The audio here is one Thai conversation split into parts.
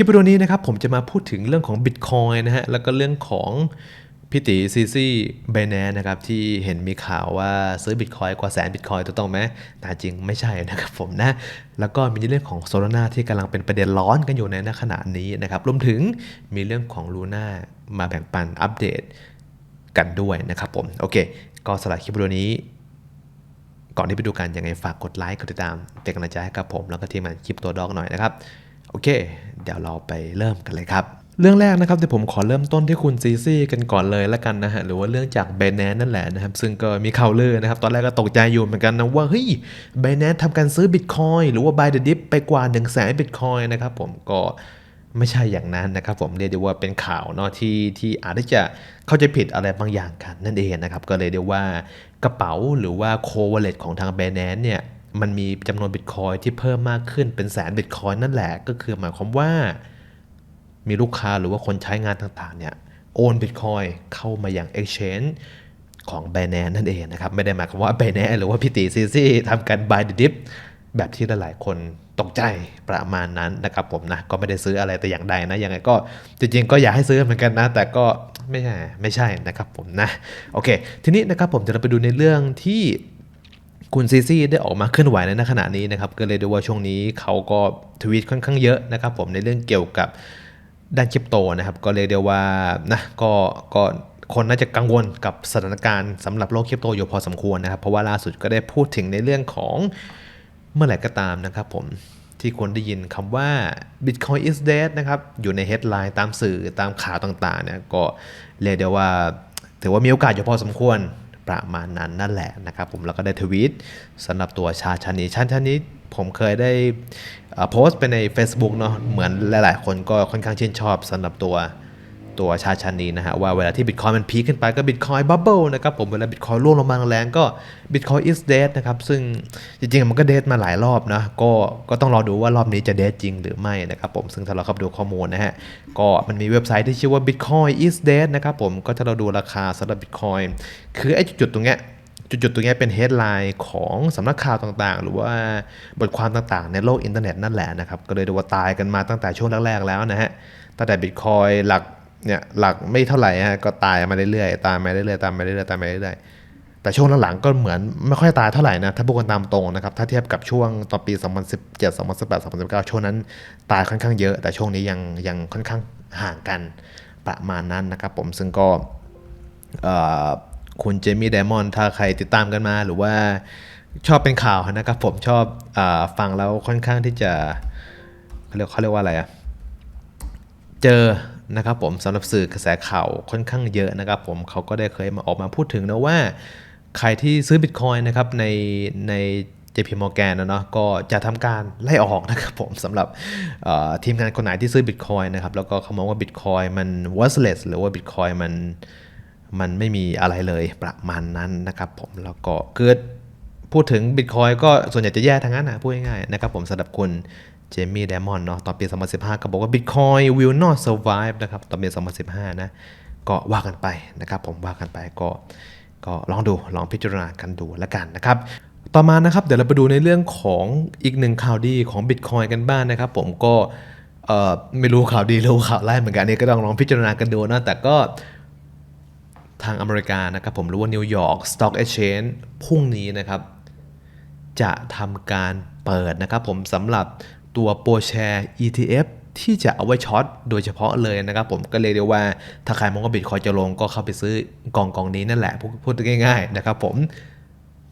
ลิปวิดีโอนี้นะครับผมจะมาพูดถึงเรื่องของ Bitcoin นะฮะแล้วก็เรื่องของพี่ตีซีซีเบแนนะครับที่เห็นมีข่าวว่าซื้อ Bitcoin กว่าแสน Bitcoin ถูกต้องไหมแต่จริงไม่ใช่นะครับผมนะ แล้วก็มีเรื่องของโซลาร่าที่กำลังเป็นประเด็นร้อนกันอยู่ในขณะนี้นะครับรวมถึงมีเรื่องของลูน่ามาแบ่งปันอัปเดตกันด้วยนะครับผมโอเค ก็สำหรับคลิปวิดีโอนี้ ก่อนที่ไปดูกันยังไงฝากกดไลค์กดติดตามเป็นกำลังใจให้กับผม แล้วก็ทีมงานคลิปตัวดอกหน่อยนะครับ โอเค เดี๋ยวเราไปเริ่มกันเลยครับ เรื่องแรกนะครับเดี๋ยวผมขอเริ่มต้นที่คุณซีซี่กันก่อนเลยละกันนะฮะหรือว่าเรื่องจากเบนแนนนั่นแหละนะครับ ซึ่งก็มีข่าวลือนะครับ ตอนแรกก็ตกใจอยู่เหมือนกันนะว่าเฮ้ยเบนแนนทำการซื้อบิตคอยหรือว่า buy the dip ไปกว่า1นึ่งแสนบิตคอยนะครับผมก็ไม่ใช่อย่างนั้นนะครับผมเรียกได้ว่าเป็นข่าวเนาะที่ที่อาจจะเข้าใจผิดอะไรบางอย่างกันนั่นเองนะครับ ก็เลยเรียกว่ากระเป๋าหรือว่าโคเวเลตของทางเบรนแนนเนี่ย มันมีจำนวนบิตคอยที่เพิ่มมากขึ้นเป็นแสนบิตคอยนั่นแหละ ก็คือหมายความว่า มีลูกค้าหรือว่าคนใช้งานต่างๆเนี่ยโอนบิตคอยเข้ามาอย่าง Exchange ของ b บ n a n c e นั่นเองนะครับ ไม่ได้หมายความว่า b บ n a n c e หรือว่าพี่ตีซีซีทำการ buy the dip แบบที่หลายๆคนตกใจประมาณนั้นนะครับผมนะ ก็ไม่ได้ซื้ออะไรแต่อย่างใดนะ ยังไงก็จริงๆก็อยากให้ซื้อเหมือนกันนะ แต่ก็ไม่ใช่ไม่ใช่นะครับผมนะ โอเค ทีนี้นะครับผมจะเราไปดูในเรื่องที่ คุณซีซีได้ออกมาเคลื่อนไหวในขณะนี้นะครับก็เลยดูว่าช่วงนี้เขาก็ทวีตค่อนข้างเยอะนะครับผมในเรื่องเกี่ยวกับด้านคริปโตนะครับก็เรียกได้ว่านะก็ก็คนน่าจะกังวลกับสถานการณ์สำหรับโลกคริปโตอยู่พอสมควรนะครับ เพราะว่าล่าสุดก็ได้พูดถึงในเรื่องของเมื่อไหร่ก็ตามนะครับผมที่คนได้ยินคำว่า Bitcoin is dead นะครับอยู่ใน headline ตามสื่อตามข่าวต่างๆเนี่ยก็เรียกได้ว่าถือว่ามีโอกาสอยู่พอสมควร ประมาณนั้นนั่นแหละนะครับผมแล้วก็ได้ทวีตสำหรับตัวชาชานีชาชานีผมเคยได้โพสต์ไปใน Facebook เนาะเหมือนหลายๆ คนก็ค่อนข้างชื่นชอบสำหรับตัว ตัวชาชันนี้นะฮะว่าเวลาที่บิตคอยมันพีคขึ้นไปก็บิตคอยบับเบิลนะครับผมเวลาบิตคอยร่วงลงมาแรงก็บิตคอย is dead นะครับซึ่งจริงๆมันก็เดทมาหลายรอบนะก็ก็ต้องรอดูว่ารอบนี้จะเดทจริงหรือไม่นะครับผมซึ่งถ้าเราข้าไปดูข้อมูลนะฮะก็มันมีเว็บไซต์ที่ชื่อว่า bitcoin is dead นะครับผมก็ถ้าเราดูราคาสำหรับบิตคอยคือไอ้จุดๆตรงเนี้ยจุดๆตรงนี้เป็นเฮดไลน์ของสำนักข่าวต่างๆ หรือว่าบทความต่างๆ ในโลกอินเทอร์เน็ตนั่นแหละนะครับ ก็เลยดูว่าตายกันมาตั้งแต่ช่วงแรกๆแล้วนะฮะ ตั้งแต่บิตคอยหลัก เนี่ยหลักไม่เท่าไหร่ฮะก็ตายมาเรื่อยๆตายมาเรื่อยๆตายมาเรื่อยๆตายมาเรื่อยๆแต่ช่วงหลังๆก็เหมือนไม่ค่อยตายเท่าไหร่นะถ้าพูดกันตามตรงนะครับถ้าเทียบกับช่วงตอนปี 2017 2018 2019 ช่วงนั้นตายค่อนข้างเยอะ แต่ช่วงนี้ยังยังค่อนข้างห่างกันประมาณนั้นนะครับผมซึ่งก็คุณเจมี่ไดมอนถ้าใครติดตามกันมาหรือว่าชอบเป็นข่าวนะครับผมชอบอฟังแล้วค่อนข้างที่จะเขาเรียกเขาเรียกว่าอะไรอะเจอ นะครับผมสำหรับสื่อกระแสข่าวค่อนข้างเยอะนะครับผมเขาก็ได้เคยมาออกมาพูดถึงนะว่า ใครที่ซื้อบิตคอยนะครับในใน JP Morgan นะเนาะก็จะทำการไล่ออกนะครับผมสำหรับทีมงานคนไหนที่ซื้อบิตคอยนะครับแล้วก็เขามองว่าบิตคอยมัน worthless หรือว่าบิตคอยมันมันไม่มีอะไรเลยประมาณนั้นนะครับผมแล้วก็เกิดพูดถึง Bitcoin ก็ส่วนใหญ่จะแย่ทางนั้นนะพูดง่ายๆนะครับผมสำหรับคุณ เจมี่ไดมอนเนาะตอนปี 2015 ก็บอกว่า Bitcoin will not survive นะครับตอนปี 2015 นะ ก็ว่ากันไปนะครับผมว่ากันไปก็ก็ลองดูลองพิจารณากันดูแล้วกันนะครับต่อมานะครับเดี๋ยวเราไปดูในเรื่องของอีกหนึ่งข่าวดีของ Bitcoin กันบ้างนะครับผมก็เอ่อไม่รู้ข่าวดีหรือข่าวร้ายเหมือนกันนี่ก็ต้องลองพิจารณากันดูนะแต่ก็ทางอเมริกานะครับผมหรือว่านิวยอร์กสต็อกเอ็กชนพรุ่งนี้นะครับ จะทำการเปิดนะครับผมสำหรับ ตัวโปรแชร์ ETF ที่จะเอาไว้ช็อตโดยเฉพาะเลยนะครับผมก็เลยเรียกว่าถ้าใครมองว่าบิตคอยจะลงก็เข้าไปซื้อกองกองนี้นั่นแหละพูดง่ายๆนะครับผม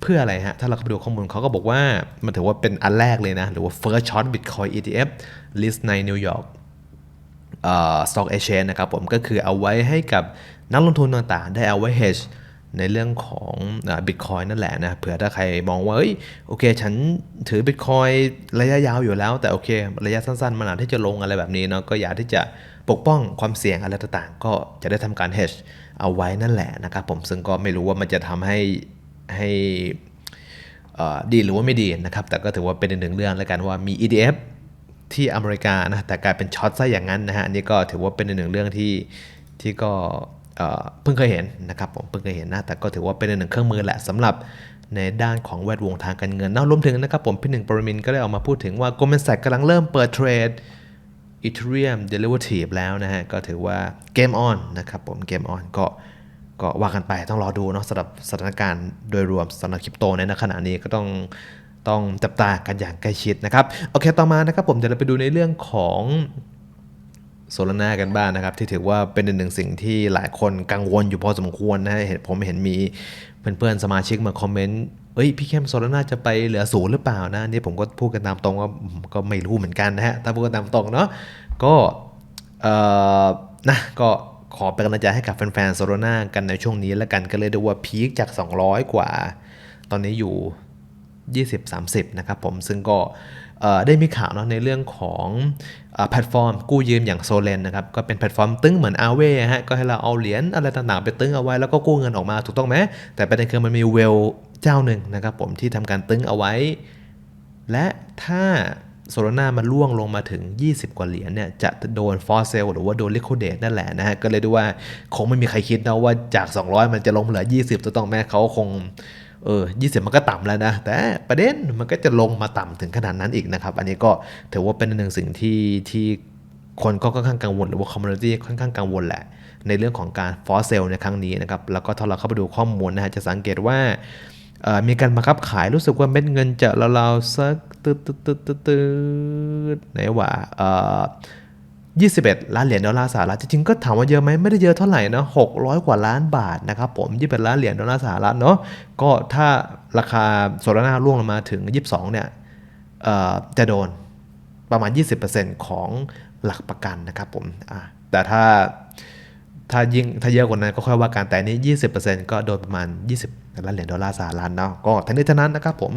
เพื่ออะไรฮะ ถ้าเราเข้าไปดูข้อมูลเขาก็บอกว่า มันถือว่าเป็นอันแรกเลยนะ หรือว่า first short Bitcoin ETF list ในนิวยอร์กเอ่อ stock exchange นะครับผมก็คือเอาไว้ให้กับนักลงทุนต่างๆ ได้เอาไว้ hedge ในเรื่องของบิตคอยนั่นแหละนะเผื่อถ้าใครมองว่าเอ้ยโอเค ฉันถือบิตคอยระยะยาวอยู่แล้ว แต่โอเค ระยะสั้นๆ มันอาจที่จะลงอะไรแบบนี้เนาะก็อยากที่จะปกป้องความเสี่ยงอะไรต่างๆ ก็จะได้ทำการ hedge เอาไว้นั่นแหละนะครับผมซึ่งก็ไม่รู้ว่ามันจะทำให้ให้ดีหรือว่าไม่ดีนะครับ แต่ก็ถือว่าเป็นหนึ่งเรื่องแล้วกันว่ามี ETF ที่อเมริกานะแต่กลายเป็นช็อตซะอย่างนั้นนะฮะอันนี้ก็ถือว่าเป็นหนึ่งเรื่องที่ที่ก็ เพิ่งเคยเห็นนะครับผมเพิ่งเคยเห็นนะแต่ก็ถือว่าเป็นหนึ่งเครื่องมือแหละสำหรับในด้านของแวดวงทางการเงินนะรวมถึงนะครับผมพี่หนึ่งปรมินก็ได้ออกมาพูดถึงว่า Goldman Sachs กำลังเริ่มเปิดเทรด Ethereum Derivative แล้วนะฮะ ก็ถือว่าเกมออนนะครับผมเกมออนก็ก็ว่ากันไปต้องรอดูเนาะสำหรับสถานการณ์โดยรวมสำหรับคริปโตในขณะนี้ก็ต้องต้องจับตากันอย่างใกล้ชิดนะครับ โอเคต่อมานะครับผมเดี๋ยวเราไปดูในเรื่องของ โซลาร่ากันบ้างนะครับ ที่ถือว่าเป็นหนึ่งสิ่งที่หลายคนกังวลอยู่พอสมควรนะฮะเห็นผมเห็นมีเพื่อนๆสมาชิกมาคอมเมนต์เอ้ยพี่เข้มโซลาร่าจะไปเหลือศูนย์หรือเปล่านะนี่ผมก็พูดกันตามตรงว่าก็ไม่รู้เหมือนกันนะฮะถ้าพูดกันตามตรงเนาะก็เอ่อนะก็ขอเป็นกำลังใจให้กับแฟนๆโซโลนากันในช่วงนี้แล้วกันก็เลยดูว่าพีคจาก 200 กว่า ตอนนี้อยู่ 20-30 นะครับผมซึ่งก็ ได้มีข่าวเนาะในเรื่องของแพลตฟอร์ม กู้ยืมอย่างโซเลนนะครับก็เป็นแพลตฟอร์มตึ้งเหมือนอาเว่ฮะก็ให้เราเอาเหรียญอะไรต่างๆไปตึ้งเอาไว้แล้วก็กู้เงินออกมาถูกต้องไหมแต่ประเด็นคือมันมีเวลเจ้าหนึ่งนะครับผมที่ทำการตึ้งเอาไว้ และถ้าโซโลนามันล่วงลงมาถึง 20 กว่าเหรียญเนี่ยจะโดนฟอสเซลหรือว่าโดนลิค i เดตนั่นแหละนะฮะก็เลยดูว่าคงไม่มีใครคิดนะว่าจาก 200 มันจะลงเหลือ 20ถูกต้องไหมเขาคง เออ20มันก็ต่ำแล้วนะ แต่ประเด็นมันก็จะลงมาต่ำถึงขนาดนั้นอีกนะครับ อันนี้ก็ถือว่าเป็นหนึ่งสิ่งที่ที่คนก็ค่อนข้างกังวลหรือว่าคอมมูนิตี้ค่อนข้างกังวลแหละ ในเรื่องของการฟอสเซลในครั้งนี้นะครับ แล้วก็ถ้าเราเข้าไปดูข้อมูลนะฮะจะสังเกตว่าเออมีการบังคับขายรู้สึกว่าเม็ดเงินจะราวๆสักตืดตืดตืดตืดตืดไหนว่าเออ 21 ล้านเหรียญดอลลาร์สหรัฐจริงๆก็ถามว่าเยอะไหมไม่ได้เยอะเท่าไหร่นะ600 กว่าล้านบาทนะครับผม21ล้านเหรียญดอลลาร์สหรัฐเนาะก็ถ้าราคาโซลาร่าร่วงลงมาถึง 22 เนี่ยเอ่อจะโดนประมาณ 20%ของหลักประกันนะครับผมแต่ถ้าถ้ายิ่งถ้าเยอะกว่านั้นก็ค่อยว่ากันแต่อันนี้ 20%ก็โดนประมาณ 20 ล้านเหรียญดอลลาร์สหรัฐเนาะก็ทั้งนี้ทั้งนั้นนะครับผม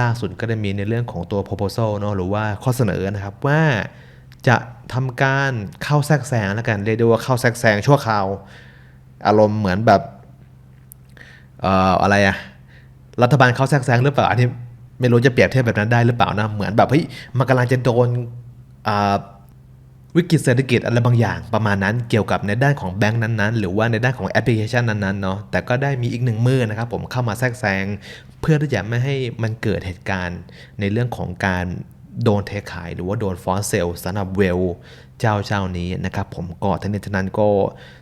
ล่าสุดก็ได้มีในเรื่องของตัว proposal เนาะหรือว่าข้อเสนอนะครับว่าจะ ทำการเข้าแทรกแซงแล้วกันเรียกได้ว่าเข้าแทรกแซงชั่วคราวอารมณ์เหมือนแบบเอ่ออะไรอะรัฐบาลเข้าแทรกแซงหรือเปล่าอันนี้ไม่รู้จะเปรียบเทียบแบบนั้นได้หรือเปล่านะเหมือนแบบเฮ้ยมันกำลังจะโดนวิกฤตเศรษฐกิจอะไรบางอย่างประมาณนั้นเกี่ยวกับในด้านของแบงค์นั้นๆ หรือว่าในด้านของแอปพลิเคชันนั้นๆเนาะแต่ก็ได้มีอีกหนึ่งมือนะครับผมเข้ามาแทรกแซง เพื่อที่จะไม่ให้มันเกิดเหตุการณ์ในเรื่องของการ โดนเทขายหรือว่าโดนฟอสเซลสำหรับเวลเจ้าเจ้านี้นะครับผมก็ทั้งนี้ทั้งนั้นก็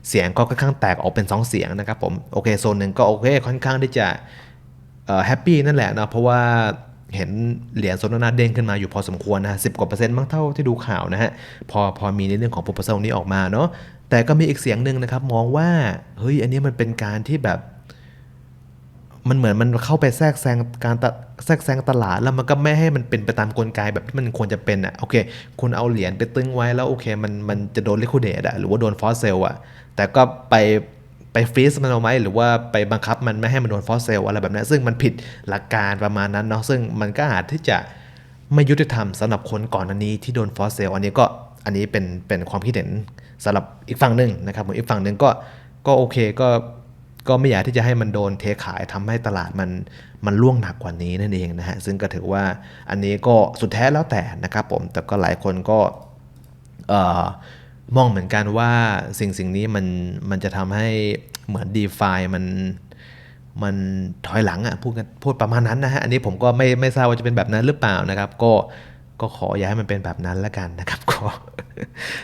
เสียงก็ค่อนข้างแตกออกเป็น 2 เสียงนะครับผมโอเคโซนหนึ่งก็โอเคค่อนข้างที่จะแฮปปี้นั่นแหละเนาะเพราะว่าเห็นเหรียญโซลาร่าเด้งขึ้นมาอยู่พอสมควรนะสิกว่าเปอร์เซ็นต์มั้งเท่าที่ดูข่าวนะฮะพอพอมีในเรื่องของ proposal นี้ออกมาเนาะแต่ก็มีอีกเสียงหนึ่งนะครับมองว่าเฮ้ยอันนี้มันเป็นการที่แบบ มันเหมือนมันเข้าไปแทรกแซงการตแทรกแซงตลาดแล้วมันก็ไม่ให้มันเป็นไปตามกลไกแบบที่มันควรจะเป็นอะโอเค คุณเอาเหรียญไปตึงไว้แล้วโอเค มันมันจะโดนลิค i เดตอะหรือว่าโดนฟอสเซลอะแต่ก็ไปไปฟรีซมันเอาไหมหรือว่าไปบังคับมันไม่ให้มันโดนฟอสเซลอะไรแบบนั้นซึ่งมันผิดหลักการประมาณนั้นเนาะซึ่งมันก็อาจที่จะไม่ยุติธรรมสำหรับคนก่อนอันนี้ที่โดนฟอสเซลอันนี้ก็อันนี้เป็นเป็นความคิดเห็นสำหรับอีกฝั่งหนึ่งนะครับผมอีกฝั่งหนึ่งก็ก็โอเคก็ ก็ไม่อยากที่จะให้มันโดนเทขายทำให้ตลาดมันมันล่วงหนักกว่านี้นั่นเองนะฮะซึ่งก็ถือว่าอันนี้ก็สุดแท้แล้วแต่นะครับผมแต่ก็หลายคนก็มองเหมือนกันว่าสิ่งสิ่งนี้มันมันจะทำให้เหมือน d e f ามันมันถอยหลังอะ่ะพูดกันพูดประมาณนั้นนะฮะอันนี้ผมก็ไม่ไม่ทราบว่าจะเป็นแบบนั้นหรือเปล่านะครับ ก็ก็ขออย่าให้มันเป็นแบบนั้นล้วกันนะครับก็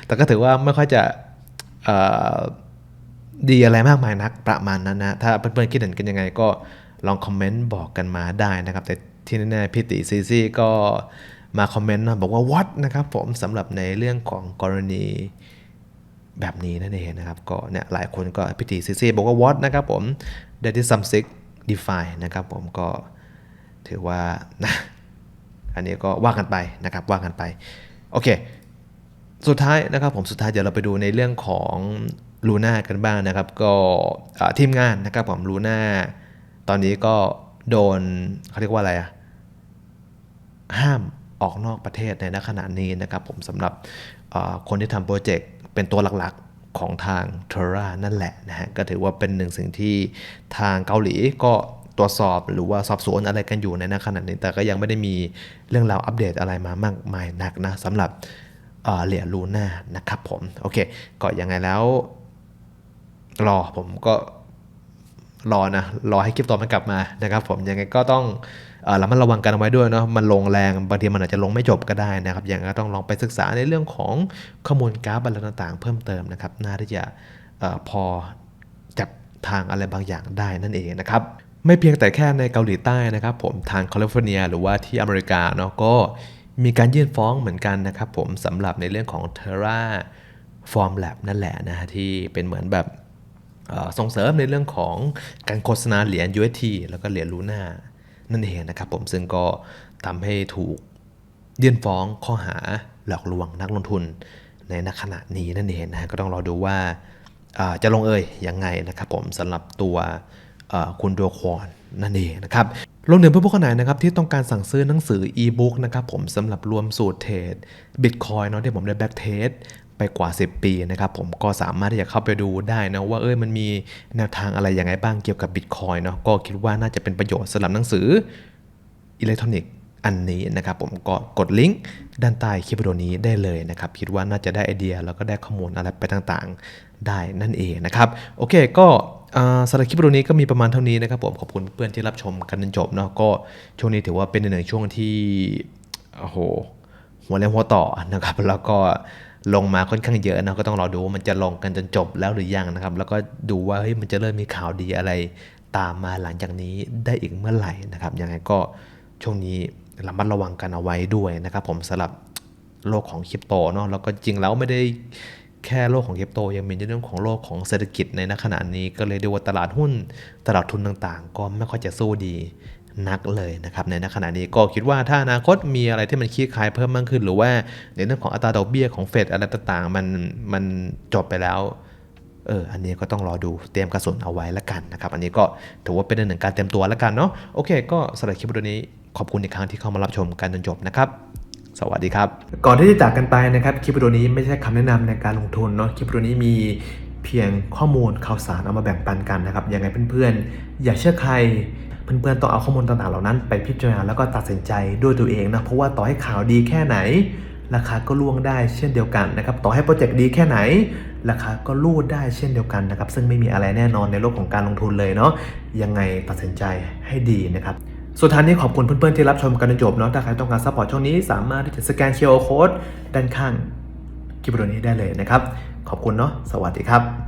แต่ก็ถือว่าไม่ค่อยจะ ดีอะไรมากมายนักประมาณนั้นนะถ้าเพื่อนๆคิดเห็นกันยังไงก็ลองคอมเมนต์บอกกันมาได้นะครับ แต่ที่แน่ๆพี่ติซีซีก็มาคอมเมนต์นะบอกว่า what นะครับผมสำหรับในเรื่องของกรณีแบบนี้นั่นเองนะครับก็เนี่ยหลายคนก็พี่ติซีซีบอกว่า what นะครับผม that is some sick define นะครับผมก็ถือว่านะอันนี้ก็ว่ากันไปนะครับว่ากันไป โอเค สุดท้ายนะครับผมสุดท้ายเดี๋ยวเราไปดูในเรื่องของ ลูน่ากันบ้างนะครับ ก็ทีมงานนะครับผมลูน่าตอนนี้ก็โดนเขาเรียกว่าอะไรอะห้ามออกนอกประเทศในณขณะนี้นะครับ ผมสำหรับคนที่ทำโปรเจกต์เป็นตัวหลักๆของทาง t e r a นั่นแหละนะฮะก็ถือว่าเป็นหนึ่งสิ่งที่ทางเกาหลีก็ตรวจสอบหรือว่าสอบสวนอะไรกันอยู่ในณขณะนี้แต่ก็ยังไม่ได้มีเรื่องราวอัปเดตอะไรมามากมายนักนะสำหรับเอ่อเหรียญลูน่านะครับผม โอเคก็ยังไงแล้ว รอผมก็รอนะรอให้คริปโตมันกลับมานะครับ ผมยังไงก็ต้องเระมัดระวังกันเอาไว้ด้วยเนาะมันลงแรงบางทีมันอาจจะลงไม่จบก็ได้นะครับยังไงก็ต้องลองไปศึกษาในเรื่องของข้อมูลกราฟอะไรต่างๆ เพิ่มเติมนะครับน่าที่จะออพอจับทางอะไรบางอย่างได้นั่นเองนะครับไม่เพียงแต่แค่ในเกาหลีใต้นะครับ ผมทางแคลิฟอร์เนียหรือว่าที่อเมริกาเนาะก็มีการยื่นฟ้องเหมือนกันนะครับผมสำหรับในเรื่องของ Terra Form Lab นั่นแหละนะฮะที่เป็นเหมือนแบบ ส่งเสริมในเรื่องของการโฆษณาเหรียญ UST แล้วก็เหรียญลูน่านั่นเองนะครับผมซึ่งก็ทำให้ถูกยื่นฟ้องข้อหาหลอกลวงนักลงทุนในณขณะนี้นั่นเองนะก็ต้องรอดูว่าจะลงเอยยังไงนะครับผมสำหรับตัวคุณดัวควอนนั่นเองนะครับรวมถึงเพื่อนผู้คนไหนนะครับที่ต้องการสั่งซื้อหนังสืออีบุ๊กนะครับผมสำหรับรวมสูตรเทรดบิตคอยเนาะที่ผมได้แบ็กเทส ไปกว่า 10 ปีนะครับผมก็สามารถที่จะเข้าไปดูได้นะว่าเอ้ยมันมีแนวทางอะไรยังไงบ้างเกี่ยวกับบิตคอยเนาะก็คิดว่าน่าจะเป็นประโยชน์สำหรับหนังสืออิเล็กทรอนิกส์อันนี้นะครับผมก็กดลิงก์ด้านใต้คลิปวิดีโอนี้ได้เลยนะครับคิดว่าน่าจะได้ไอเดียแล้วก็ได้ข้อมูลอะไรไปต่างๆได้นั่นเองนะครับโอเคก็อ่าสำหรับคลิปวิดีโอนี้ก็มีประมาณเท่านี้นะครับผมขอบคุณเพื่อนที่รับชมกันจนจบเนาะก็ช่วงนี้ถือว่าเป็นหนึ่งช่วงที่โอ้โหหัวเรียวหัวต่อนะครับแล้วก็ ลงมาค่อนข้างเยอะนะก็ต้องรอดูว่ามันจะลงกันจนจบแล้วหรือยังนะครับ แล้วก็ดูว่าเฮ้ยมันจะเริ่มมีข่าวดีอะไร ตามมาหลังจากนี้ได้อีกเมื่อไหร่นะครับยังไงก็ช่วงนี้ระมัดระวังกันเอาไว้ด้วยนะครับ ผมสำหรับโลกของคริปโตเนาะแล้วก็จริงแล้วไม่ได้แค่โลกของคริปโตยังมีเรื่องของโลกของเศรษฐกิจในณขณะนี้ก็เลยดูว่าตลาดหุ้นตลาดทุนต่างๆ ก็ไม่ค่อยจะสู้ดี นักเลยนะครับในขณะนี้ก็คิดว่าถ้าอนาคตมีอะไรที่มันคลี่คลายเพิ่มมากขึ้น หรือว่าในเรื่องของอัตราดอกเบี้ยของเฟดอะไรต่างๆมันมันจบไปแล้วเออ อันนี้ก็ต้องรอดูเตรียมกระสุนเอาไว้ละกันนะครับ อันนี้ก็ถือว่าเป็นหนึ่งการเตรียมตัวละกันเนาะ โอเค ก็สำหรับคลิปวิดีโอนี้ขอบคุณอีกครั้งที่เข้ามารับชมกันจนจบนะครับ สวัสดีครับ ก่อนที่จะจากกันไปนะครับ คลิปวิดีโอนี้ไม่ใช่คำแนะนำในการลงทุนเนาะ คลิปวิดีโอนี้มีเพียงข้อมูลข่าวสารเอามาแบ่งปันกันนะครับ ยังไงเพื่อนๆ อย่าเชื่อใคร เพื่อนๆต้องเอาข้อมูลต่างๆเหล่านั้นไปพิจารณาแล้วก็ตัดสินใจด้วยตัวเองนะเพราะว่าต่อให้ข่าวดีแค่ไหน ราคาก็ล่วงได้เช่นเดียวกันนะครับต่อให้โปรเจกต์ดีแค่ไหน ราคาก็ลู่ได้เช่นเดียวกันนะครับซึ่งไม่มีอะไรแน่นอนในโลกของการลงทุนเลยเนาะยังไงตัดสินใจให้ดีนะครับสุดท้ายนี้ขอบคุณเพื่อนๆที่รับชมกันจนจบเนาะถ้าใครต้องการซัพพอร์ตช่องนี้สามารถที่จะสแกน QR Code ด้านข้างคลิปวิดีโอนี้ได้เลยนะครับ ขอบคุณเนาะสวัสดีครับ